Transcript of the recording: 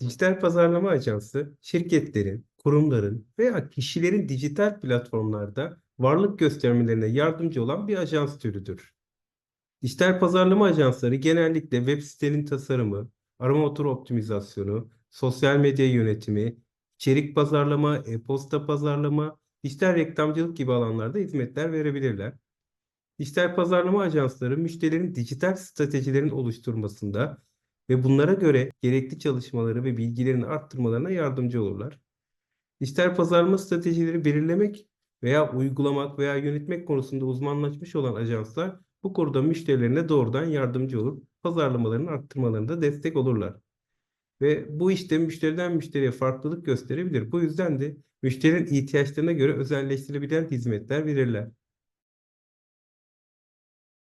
Dijital pazarlama ajansı, şirketlerin, kurumların veya kişilerin dijital platformlarda varlık göstermelerine yardımcı olan bir ajans türüdür. Dijital pazarlama ajansları genellikle web sitenin tasarımı, arama motoru optimizasyonu, sosyal medya yönetimi, içerik pazarlama, e-posta pazarlama, dijital reklamcılık gibi alanlarda hizmetler verebilirler. Dijital pazarlama ajansları müşterilerin dijital stratejilerin oluşturmasında ve bunlara göre gerekli çalışmaları ve bilgilerini arttırmalarına yardımcı olurlar. Dijital pazarlama stratejileri belirlemek veya uygulamak veya yönetmek konusunda uzmanlaşmış olan ajanslar bu konuda müşterilerine doğrudan yardımcı olur, pazarlamalarını arttırmalarında destek olurlar. Ve bu işte müşteriden müşteriye farklılık gösterebilir. Bu yüzden de müşterinin ihtiyaçlarına göre özelleştirebilen hizmetler verirler.